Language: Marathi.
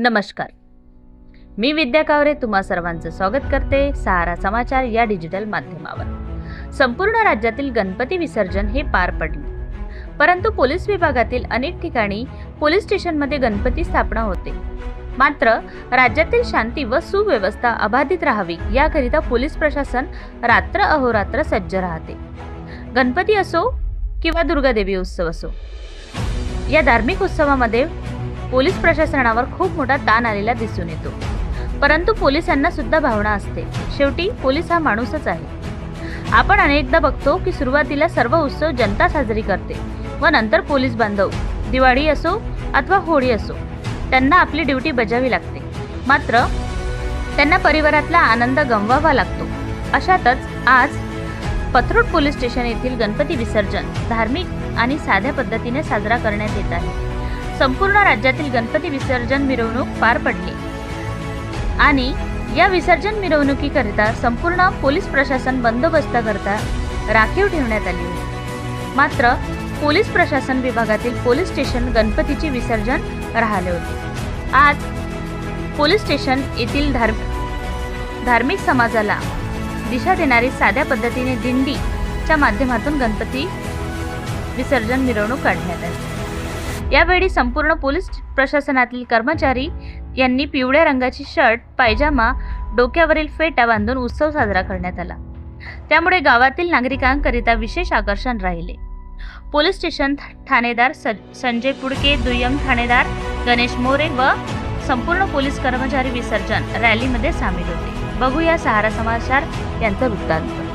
नमस्कार. मी विद्या कावरे तुम्हा सर्वांचं स्वागत करते सहारा समाचार या डिजिटल माध्यमावर. संपूर्ण राज्यातील गणपती विसर्जन हे पार पडले. परंतु पोलीस विभागातील अनेक ठिकाणी पोलीस स्टेशनमध्ये गणपती स्थापना होते. मात्र राज्यातील शांती व सुव्यवस्था अबाधित राहावी याकरिता पोलीस प्रशासन रात्र अहोरात्र सज्ज राहते. गणपती असो किंवा दुर्गादेवी उत्सव असो या धार्मिक उत्सवामध्ये पोलीस प्रशासनावर खूप मोठा ताण आलेला दिसून येतो. परंतु पोलिसांना सुद्धा भावना असते. शेवटी पोलीस हा माणूसच आहे. आपण अनेकदा बघतो की सुरुवातीला सर्व उत्सव जनता साजरी करते व नंतर पोलीस बांधव दिवाळी असो अथवा होळी असो त्यांना आपली ड्युटी बजावी लागते. मात्र त्यांना परिवारातला आनंद गमवावा लागतो. अशातच आज पथरोड पोलीस स्टेशन येथील गणपती विसर्जन धार्मिक आणि साध्या पद्धतीने साजरा करण्यात येत आहे. संपूर्ण राज्यातील गणपती विसर्जन मिरवणूक पार पडली. आणि या विसर्जन मिरवणुकीकरिता संपूर्ण पोलीस प्रशासन बंदोबस्ताकरता राखीव ठेवण्यात आली होती. मात्र पोलीस प्रशासन विभागातील पोलीस स्टेशन गणपतीचे विसर्जन राहिले होते. आज पोलीस स्टेशन येथील धार धार्मिक समाजाला दिशा देणारी साध्या पद्धतीने दिंडीच्या माध्यमातून गणपती विसर्जन मिरवणूक काढण्यात आली. यावेळी संपूर्ण पोलीस प्रशासनातील कर्मचारी यांनी पिवळ्या रंगाची शर्ट पायजामा डोक्यावरील फेटा बांधून उत्सव साजरा करण्यात आला. त्यामुळे गावातील नागरिकांकरिता विशेष आकर्षण राहिले. पोलीस स्टेशन ठाणेदार संजय पुडके दुय्यम ठाणेदार गणेश मोरे व संपूर्ण पोलीस कर्मचारी विसर्जन रॅलीमध्ये सामील होते. बघूया सहारा समाचार यांचा वृत्तांत.